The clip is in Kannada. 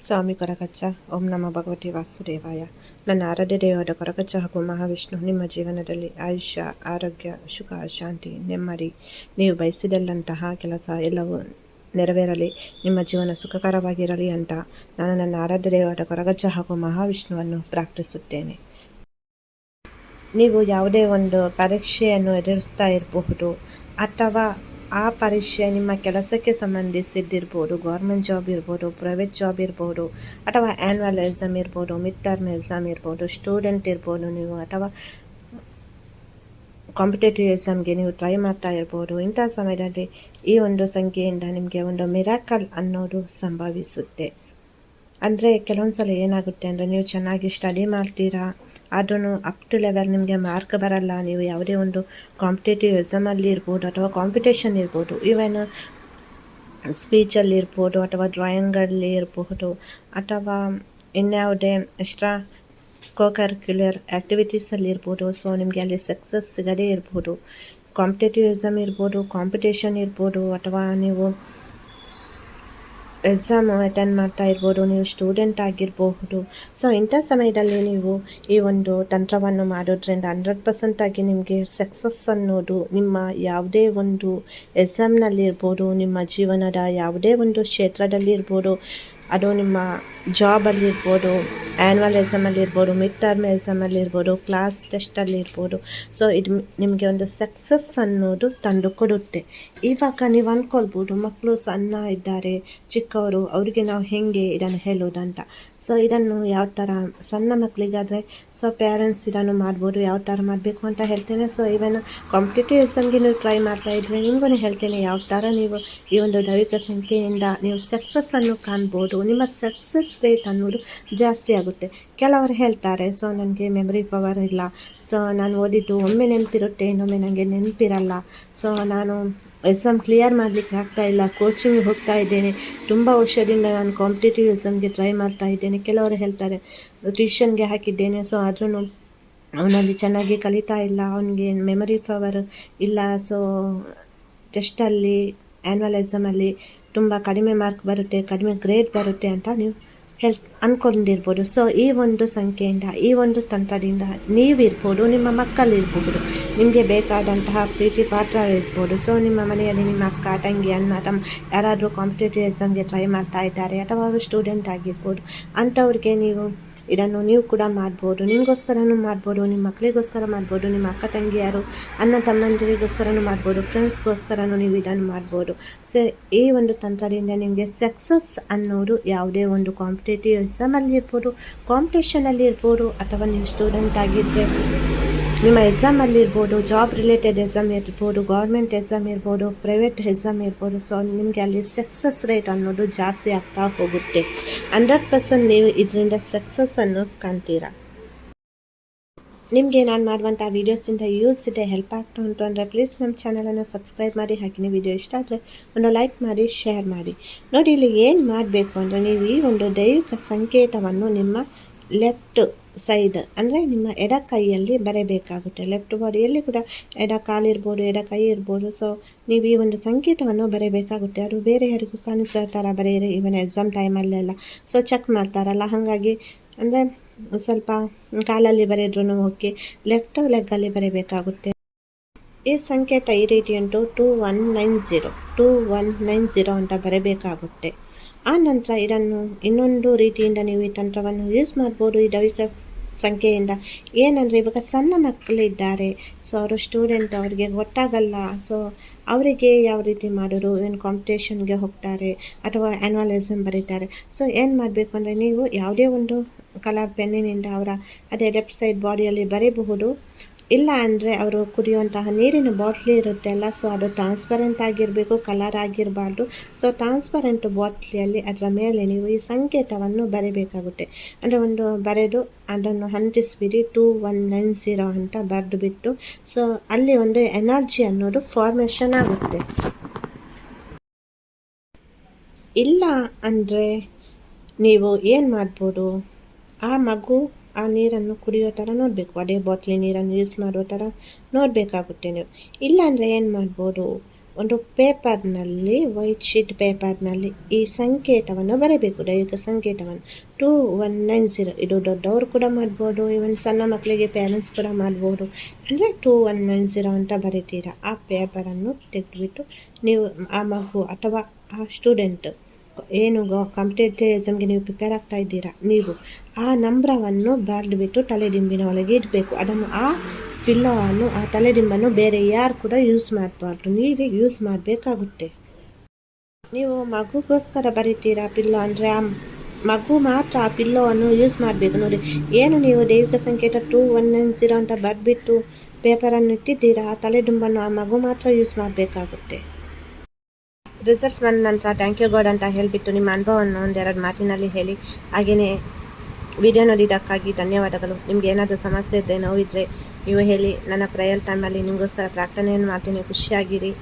ಸ್ವಾಮಿ ಕೊರಗಚ್ಚ. ಓಂ ನಮ ಭಗವತಿ ವಾಸುದೇವಾಯ. ನನ್ನ ಆರಾಧ್ಯ ದೇವರ ಕೊರಗಚ್ಚ ಹಾಗೂ ಮಹಾವಿಷ್ಣು, ನಿಮ್ಮ ಜೀವನದಲ್ಲಿ ಆಯುಷ್ಯ, ಆರೋಗ್ಯ, ಸುಖ, ಶಾಂತಿ, ನೆಮ್ಮದಿ, ನೀವು ಬಯಸಿದಲ್ಲಂತಹ ಕೆಲಸ ಎಲ್ಲವೂ ನೆರವೇರಲಿ, ನಿಮ್ಮ ಜೀವನ ಸುಖಕರವಾಗಿರಲಿ ಅಂತ ನಾನು ನನ್ನ ಆರಾಧ್ಯ ದೇವರ ಕೊರಗಚ್ಚ ಹಾಗೂ ಮಹಾವಿಷ್ಣುವನ್ನು ಪ್ರಾರ್ಥಿಸುತ್ತೇನೆ. ನೀವು ಯಾವುದೇ ಒಂದು ಪರೀಕ್ಷೆಯನ್ನು ಎದುರಿಸ್ತಾ ಇರಬಹುದು ಅಥವಾ ಆ ಪರೀಕ್ಷೆ ನಿಮ್ಮ ಕೆಲಸಕ್ಕೆ ಸಂಬಂಧಿಸಿದ್ದಿರ್ಬೋದು ಗೌರ್ಮೆಂಟ್ ಜಾಬ್ ಇರ್ಬೋದು ಪ್ರೈವೇಟ್ ಜಾಬ್ ಇರ್ಬೋದು, ಅಥವಾ ಆ್ಯನ್ಯುವಲ್ ಎಕ್ಸಾಮ್ ಇರ್ಬೋದು ಮಿಡ್ ಟರ್ಮ್ ಎಕ್ಸಾಮ್ ಇರ್ಬೋದು ಸ್ಟೂಡೆಂಟ್ ಇರ್ಬೋದು ನೀವು, ಅಥವಾ ಕಾಂಪಿಟೇಟಿವ್ ಎಕ್ಸಾಮ್ಗೆ ನೀವು ಟ್ರೈ ಮಾಡ್ತಾ ಇರ್ಬೋದು. ಇಂಥ ಸಮಯದಲ್ಲಿ ಈ ಒಂದು ಸಂಖ್ಯೆಯಿಂದ ನಿಮಗೆ ಒಂದು ಮಿರಾಕಲ್ ಅನ್ನೋದು ಸಂಭವಿಸುತ್ತೆ. ಅಂದರೆ ಕೆಲವೊಂದು ಸಲ ಏನಾಗುತ್ತೆ ಅಂದರೆ ನೀವು ಚೆನ್ನಾಗಿ ಸ್ಟಡಿ ಮಾಡ್ತೀರಾ? ಆದ್ರೂ ಅಪ್ ಟು ಲೆವೆಲ್ ನಿಮಗೆ ಮಾರ್ಕ್ ಬರಲ್ಲ, ನೀವು ಯಾವುದೇ ಒಂದು ಕಾಂಪಿಟೇಟಿವ್ ಎಕ್ಸಾಮಲ್ಲಿ ಇರ್ಬೋದು ಅಥವಾ ಕಾಂಪಿಟೇಷನ್ ಇರ್ಬೋದು ಈವನ್ ಸ್ಪೀಚಲ್ಲಿ ಇರ್ಬೋದು ಅಥವಾ ಡ್ರಾಯಿಂಗಲ್ಲಿ ಇರಬಹುದು ಅಥವಾ ಇನ್ಯಾವುದೇ ಎಕ್ಸ್ಟ್ರಾ ಕೋಕರಿಕ್ಯುಲರ್ ಆ್ಯಕ್ಟಿವಿಟೀಸಲ್ಲಿ ಇರ್ಬೋದು ಸೊ ನಿಮಗೆ ಅಲ್ಲಿ ಸಕ್ಸಸ್ ಸಿಗದೇ ಇರ್ಬೋದು. ಕಾಂಪಿಟೇಟಿವ್ ಎಕ್ಸಾಮ್ ಇರ್ಬೋದು ಕಾಂಪಿಟೇಷನ್ ಇರ್ಬೋದು, ಅಥವಾ ನೀವು ಎಕ್ಸಾಮ್ ಅಟೆಂಡ್ ಮಾಡ್ತಾ ಇರ್ಬೋದು ನೀವು ಸ್ಟೂಡೆಂಟ್ ಆಗಿರಬಹುದು. ಸೊ ಇಂಥ ಸಮಯದಲ್ಲಿ ನೀವು ಈ ಒಂದು ತಂತ್ರವನ್ನು ಮಾಡೋದ್ರಿಂದ ಹಂಡ್ರೆಡ್ ಪರ್ಸೆಂಟಾಗಿ ನಿಮಗೆ ಸಕ್ಸಸ್ ಅನ್ನೋದು ನಿಮ್ಮ ಯಾವುದೇ ಒಂದು ಎಕ್ಸಾಮ್ನಲ್ಲಿ ಇರ್ಬೋದು ನಿಮ್ಮ ಜೀವನದ ಯಾವುದೇ ಒಂದು ಕ್ಷೇತ್ರದಲ್ಲಿ ಇರ್ಬೋದು ಅದು ನಿಮ್ಮ ಜಾಬಲ್ಲಿ ಇರ್ಬೋದು ಆ್ಯನ್ಯುವಲ್ ಎಕ್ಸಾಮಲ್ಲಿ ಇರ್ಬೋದು ಮಿಡ್ ಟರ್ಮ್ ಎಕ್ಸಾಮಲ್ಲಿ ಇರ್ಬೋದು ಕ್ಲಾಸ್ ಟೆಸ್ಟಲ್ಲಿ ಇರ್ಬೋದು. ಸೊ ಇದು ನಿಮಗೆ ಒಂದು ಸಕ್ಸಸ್ ಅನ್ನೋದು ತಂದು ಕೊಡುತ್ತೆ. ಇವಾಗ ನೀವು ಅಂದ್ಕೊಳ್ಬೋದು ಮಕ್ಕಳು ಸಣ್ಣ ಇದ್ದಾರೆ, ಚಿಕ್ಕವರು, ಅವರಿಗೆ ನಾವು ಹೇಗೆ ಇದನ್ನು ಹೇಳೋದಂತ ಸೊ ಇದನ್ನು ಯಾವ ಥರ, ಸಣ್ಣ ಮಕ್ಕಳಿಗಾದರೆ ಸೊ ಪೇರೆಂಟ್ಸ್ ಇದನ್ನು ಮಾಡ್ಬೋದು, ಯಾವ ಥರ ಮಾಡಬೇಕು ಅಂತ ಹೇಳ್ತೇನೆ. ಸೊ ಇವನ್ ಕಾಂಪಿಟೇಟಿವ್ ಎಕ್ಸಾಮ್ಗೆ ನೀವು ಟ್ರೈ ಮಾಡ್ತಾ ಇದ್ರೆ ನಿಮಗೂ ಹೇಳ್ತೇನೆ ಯಾವ ಥರ ನೀವು ಈ ಒಂದು ದೈವಿಕ ಸಂಖ್ಯೆಯಿಂದ ನೀವು ಸಕ್ಸಸ್ಸನ್ನು ಕಾಣ್ಬೋದು. ನಿಮ್ಮ ಸಕ್ಸಸ್ ರೇಟ್ ಅನ್ನೋದು ಜಾಸ್ತಿ ಆಗುತ್ತೆ. ಕೆಲವರು ಹೇಳ್ತಾರೆ, ಸೊ, ನನಗೆ ಮೆಮರಿ ಪವರ್ ಇಲ್ಲ. ಸೊ, ನಾನು ಓದಿದ್ದು ಒಮ್ಮೆ ನೆನಪಿರುತ್ತೆ, ಇನ್ನೊಮ್ಮೆ ನನಗೆ ನೆನಪಿರಲ್ಲ. ಸೊ, ನಾನು ಎಕ್ಸಾಮ್ ಕ್ಲಿಯರ್ ಮಾಡಲಿಕ್ಕೆ ಆಗ್ತಾ ಇಲ್ಲ ಕೋಚಿಂಗ್ ಹೋಗ್ತಾ ಇದ್ದೇನೆ. ತುಂಬ ವರ್ಷದಿಂದ ನಾನು ಕಾಂಪಿಟೇಟಿವ್ ಎಕ್ಸಾಮ್ಗೆ ಟ್ರೈ ಮಾಡ್ತಾ ಇದ್ದೇನೆ. ಕೆಲವರು ಹೇಳ್ತಾರೆ ಟ್ಯೂಷನ್ಗೆ ಹಾಕಿದ್ದೇನೆ. ಸೊ ಆದ್ರೂ ಅವನಲ್ಲಿ ಚೆನ್ನಾಗಿ ಕಲಿತಾ ಇಲ್ಲ, ಅವನಿಗೆ ಮೆಮರಿ ಪವರ್ ಇಲ್ಲ. ಸೊ ಟೆಸ್ಟಲ್ಲಿ ಆ್ಯನ್ಯುವಲ್ ಎಕ್ಸಾಮಲ್ಲಿ ತುಂಬ ಕಡಿಮೆ ಮಾರ್ಕ್ ಬರುತ್ತೆ, ಕಡಿಮೆ ಗ್ರೇಡ್ ಬರುತ್ತೆ ಅಂತ ನೀವು ಹೆಲ್ ಅಂದ್ಕೊಂಡಿರ್ಬೋದು ಸೊ ಈ ಒಂದು ಸಂಖ್ಯೆಯಿಂದ, ಈ ಒಂದು ತಂತ್ರದಿಂದ ನೀವಿರ್ಬೋದು, ನಿಮ್ಮ ಮಕ್ಕಳಿರ್ಬೋದು, ನಿಮಗೆ ಬೇಕಾದಂತಹ ಪ್ರೀತಿ ಪಾತ್ರ ಇರ್ಬೋದು. ಸೊ ನಿಮ್ಮ ಮನೆಯಲ್ಲಿ ನಿಮ್ಮ ಅಕ್ಕ, ತಂಗಿ ಅನ್ನ ತಮ್ಮ ಯಾರಾದರೂ ಕಾಂಪಿಟೇಟಿವ್ ಎಕ್ಸಾಮ್ಗೆ ಟ್ರೈ ಮಾಡ್ತಾ ಇದ್ದಾರೆ ಅಥವಾ ಅವರು ಸ್ಟೂಡೆಂಟ್ ಆಗಿರ್ಬೋದು, ಅಂಥವ್ರಿಗೆ ನೀವು ಇದನ್ನು ನೀವು ಕೂಡ ಮಾಡ್ಬೋದು. ನಿಮಗೋಸ್ಕರನೂ ಮಾಡ್ಬೋದು, ನಿಮ್ಮ ಮಕ್ಕಳಿಗೋಸ್ಕರ ಮಾಡ್ಬೋದು, ನಿಮ್ಮ ಅಕ್ಕ, ತಂಗಿಯರು, ಅಣ್ಣ, ತಮ್ಮಂದಿರಿಗೋಸ್ಕರನೂ ಮಾಡ್ಬೋದು ಫ್ರೆಂಡ್ಸ್ಗೋಸ್ಕರನೂ ನೀವು ಇದನ್ನು ಮಾಡ್ಬೋದು. ಸೊ ಈ ಒಂದು ತಂತ್ರದಿಂದ ನಿಮಗೆ ಸಕ್ಸಸ್ ಅನ್ನೋದು ಯಾವುದೇ ಒಂದು ಕಾಂಪಿಟೇಟಿವ್ ಇರ್ಬೋದು ಕಾಂಪಿಟೇಷನಲ್ಲಿ ಇರ್ಬೋದು, ಅಥವಾ ನೀವು ಸ್ಟೂಡೆಂಟ್ ಆಗಿದ್ದರೆ ನಿಮ್ಮ ಎಕ್ಸಾಮಲ್ಲಿ ಇರ್ಬೋದು ಜಾಬ್ ರಿಲೇಟೆಡ್ ಎಕ್ಸಾಮ್ ಇರ್ಬೋದು ಗೌರ್ಮೆಂಟ್ ಎಕ್ಸಾಮ್ ಇರ್ಬೋದು ಪ್ರೈವೇಟ್ ಎಕ್ಸಾಮ್ ಇರ್ಬೋದು ಸೊ ನಿಮಗೆ ಅಲ್ಲಿ ಸಕ್ಸಸ್ ರೇಟ್ ಅನ್ನೋದು ಜಾಸ್ತಿ ಆಗ್ತಾ ಹೋಗುತ್ತೆ. ಹಂಡ್ರೆಡ್ ಪರ್ಸೆಂಟ್ ನೀವು ಇದರಿಂದ ಸಕ್ಸಸ್ಸನ್ನು ಕಾಣ್ತೀರಾ? ನಿಮಗೆ ನಾನು ಮಾಡುವಂಥ ವೀಡಿಯೋಸಿಂದ ಯೂಸ್ ಇದೆ ಹೆಲ್ಪ್ ಆಗ್ತಾ ಉಂಟು ಅಂದರೆ ಪ್ಲೀಸ್ ನಮ್ಮ ಚಾನಲನ್ನು ಸಬ್ಸ್ಕ್ರೈಬ್ ಮಾಡಿ, ಹಾಗೆ ವಿಡಿಯೋ ಇಷ್ಟ ಆದರೆ ಒಂದು ಲೈಕ್ ಮಾಡಿ ಶೇರ್ ಮಾಡಿ. ನೋಡಿ ಇಲ್ಲಿ ಏನು ಮಾಡಬೇಕು ಅಂದರೆ ನೀವು ಈ ಒಂದು ದೈವಿಕ ಸಂಕೇತವನ್ನು ನಿಮ್ಮ ಲೆಫ್ಟ್ ಸೈಡ್ ಅಂದರೆ ನಿಮ್ಮ ಎಡ ಕೈಯಲ್ಲಿ ಬರೆಯಬೇಕಾಗುತ್ತೆ ಲೆಫ್ಟ್ ಬಾಡಿಯಲ್ಲಿ ಕೂಡ ಎಡ ಕಾಲಿರ್ಬೋದು, ಎಡ ಕೈ ಇರ್ಬೋದು. ಸೊ ನೀವು ಈ ಒಂದು ಸಂಕೇತವನ್ನು ಬರೆಯಬೇಕಾಗುತ್ತೆ ಅದು ಬೇರೆ ಯಾರಿಗೂ ಕಾಣಿಸೋ ಥರ ಬರೆಯಿರಿ ಈವನ್ ಎಕ್ಸಾಮ್ ಟೈಮಲ್ಲೆಲ್ಲ ಸೊ ಚೆಕ್ ಮಾಡ್ತಾರಲ್ಲ, ಹಾಗಾಗಿ ಅಂದರೆ ಸ್ವಲ್ಪ ಕಾಲಲ್ಲಿ ಬರೆದ್ರೂ ಓಕೆ, ಲೆಫ್ಟ್ ಲೆಗ್ಗಲ್ಲಿ ಬರೀಬೇಕಾಗುತ್ತೆ. ಈ ಸಂಕೇತ ಈ ರೀತಿ ಉಂಟು two one nine zero, two one nine zero ಅಂತ ಬರಬೇಕಾಗುತ್ತೆ. ಆ ನಂತರ ಇದನ್ನು ಇನ್ನೊಂದು ರೀತಿಯಿಂದ ನೀವು ಈ ತಂತ್ರವನ್ನು ಯೂಸ್ ಮಾಡ್ಬೋದು. ಈ ದೈವಿಕ ಸಂಖ್ಯೆಯಿಂದ ಏನಂದರೆ, ಇವಾಗ ಸಣ್ಣ ಮಕ್ಕಳಿದ್ದಾರೆ. ಸೊ ಅವರು ಸ್ಟೂಡೆಂಟ್ ಅವರಿಗೆ ಗೊತ್ತಾಗಲ್ಲ. ಸೊ ಅವರಿಗೆ ಯಾವ ರೀತಿ ಮಾಡೋರು ಏನು ಕಾಂಪಿಟೇಷನ್ಗೆ ಹೋಗ್ತಾರೆ, ಅಥವಾ ಆ್ಯನ್ಯುವಲ್ ಎಕ್ಸಾಮ್ ಬರೀತಾರೆ. ಸೊ ಏನು ಮಾಡಬೇಕು ಅಂದರೆ, ನೀವು ಯಾವುದೇ ಒಂದು ಕಲರ್ ಪೆನ್ನಿನಿಂದ ಅವರ ಅದೇ ಲೆಫ್ಟ್ ಸೈಡ್ ಬಾಡಿಯಲ್ಲಿ ಬರೀಬಹುದು. ಇಲ್ಲ ಅಂದರೆ ಅವರು ಕುಡಿಯುವಂತಹ ನೀರಿನ ಬಾಟ್ಲಿ ಇರುತ್ತೆ ಅಲ್ಲ ಸೊ ಅದು ಟ್ರಾನ್ಸ್ಪರೆಂಟ್ ಆಗಿರಬೇಕು ಕಲರ್ ಆಗಿರಬಾರ್ದು. ಸೊ ಟ್ರಾನ್ಸ್ಪರೆಂಟ್ ಬಾಟ್ಲಿಯಲ್ಲಿ ಅದರ ಮೇಲೆ ನೀವು ಈ ಸಂಕೇತವನ್ನು ಬರೀಬೇಕಾಗುತ್ತೆ. ಅಂದರೆ ಒಂದು ಬರೆದು ಅದನ್ನು ಹಂತಿಸ್ಬಿಡಿ ಟೂ ಒನ್ ನೈನ್ ಝೀರೋ ಅಂತ ಬರೆದು ಬಿಟ್ಟು ಸೊ ಅಲ್ಲಿ ಒಂದು ಎನರ್ಜಿ ಅನ್ನೋದು ಫಾರ್ಮೇಷನ್ ಆಗುತ್ತೆ. ಇಲ್ಲ ಅಂದರೆ ನೀವು ಏನು ಮಾಡ್ಬೋದು? ಆ ಮಗು ಆ ನೀರನ್ನು ಕುಡಿಯೋ ಥರ ನೋಡಬೇಕು. ಅದೇ ಬಾಟ್ಲಿ ನೀರನ್ನು ಯೂಸ್ ಮಾಡೋ ಥರ ನೋಡಬೇಕಾಗುತ್ತೆ ನೀವು. ಇಲ್ಲಾಂದರೆ ಏನು ಮಾಡ್ಬೋದು? ಒಂದು ಪೇಪರ್ನಲ್ಲಿ ವೈಟ್ ಶೀಟ್ ಪೇಪರ್ನಲ್ಲಿ ಈ ಸಂಕೇತವನ್ನು ಬರೀಬೇಕು. ದೈವಿಕ ಸಂಕೇತವನ್ನು. ಟೂ ಒನ್ ನೈನ್ ಝೀರೋ ಇದು ದೊಡ್ಡವರು ಕೂಡ ಮಾಡ್ಬೋದು ಇವನ್ ಸಣ್ಣ ಮಕ್ಕಳಿಗೆ ಪೇರೆಂಟ್ಸ್ ಕೂಡ ಮಾಡ್ಬೋದು. ಅಂದರೆ ಟೂ ಒನ್ ನೈನ್ ಝೀರೋ ಅಂತ ಬರೀತೀರಾ. ಆ ಪೇಪರನ್ನು ತೆಗೆದುಬಿಟ್ಟು ನೀವು ಆ ಮಗು ಅಥವಾ ಆ ಸ್ಟೂಡೆಂಟ್ ಏನು ಕಾಂಪಿಟೇಟಿವ್ ಎಕ್ಸಾಮ್ಗೆ ನೀವು ಪ್ರಿಪೇರ್ ಆಗ್ತಾ ಇದ್ದೀರಾ? ನೀವು ಆ ನಂಬರವನ್ನು ಬರೆದುಬಿಟ್ಟು ತಲೆದಿಂಬಿನ ಒಳಗೆ ಇಡಬೇಕು. ಅದನ್ನು ಆ ಫಿಲ್ಲವನ್ನು ಆ ತಲೆದಿಂಬನ್ನು ಬೇರೆ ಯಾರು ಕೂಡ ಯೂಸ್ ಮಾಡಬಾರ್ದು. ನೀವೇ ಯೂಸ್ ಮಾಡಬೇಕಾಗುತ್ತೆ. ನೀವು ಮಗುಗೋಸ್ಕರ ಬರೀತೀರಾ ಪಿಲ್ಲೋ ಅಂದರೆ? ಆ ಮಗು ಮಾತ್ರ ಆ ಪಿಲ್ಲೋವನ್ನು ಯೂಸ್ ಮಾಡಬೇಕು. ನೋಡಿ, ಏನು ನೀವು ದೈವಿಕ ಸಂಕೇತ ಟೂ ಒನ್ ನೈನ್ ಜೀರೋ ಅಂತ ಬರೆದ್ಬಿಟ್ಟು ಪೇಪರನ್ನು ಇಟ್ಟಿದ್ದೀರಾ? ಆ ತಲೆದಿಂಬನ್ನು ಆ ಮಗು ಮಾತ್ರ ಯೂಸ್ ಮಾಡಬೇಕಾಗುತ್ತೆ. ರಿಸಲ್ಟ್ ಬಂದ ನಂತರ ಥ್ಯಾಂಕ್ ಯು ಗಾಡ್ ಅಂತ ಹೇಳಿಬಿಟ್ಟು ನಿಮ್ಮ ಅನುಭವವನ್ನು ಒಂದೆರಡು ಮಾತಿನಲ್ಲಿ ಹೇಳಿ. ಹಾಗೆಯೇ ವಿಡಿಯೋ ನೋಡಿದ್ದಕ್ಕಾಗಿ ಧನ್ಯವಾದಗಳು. ನಿಮ್ಗೆ ಏನಾದರೂ ಸಮಸ್ಯೆ ಇದ್ದರೆ ನೋವಿದ್ರೆ ನೀವು ಹೇಳಿ. ನನ್ನ ಪ್ರಯಲ್ ಟೈಮಲ್ಲಿ ನಿಮಗೋಸ್ಕರ ಪ್ರಾರ್ಥನೆಯನ್ನು ಮಾಡ್ತೀನಿ. ಖುಷಿಯಾಗಿರಿ.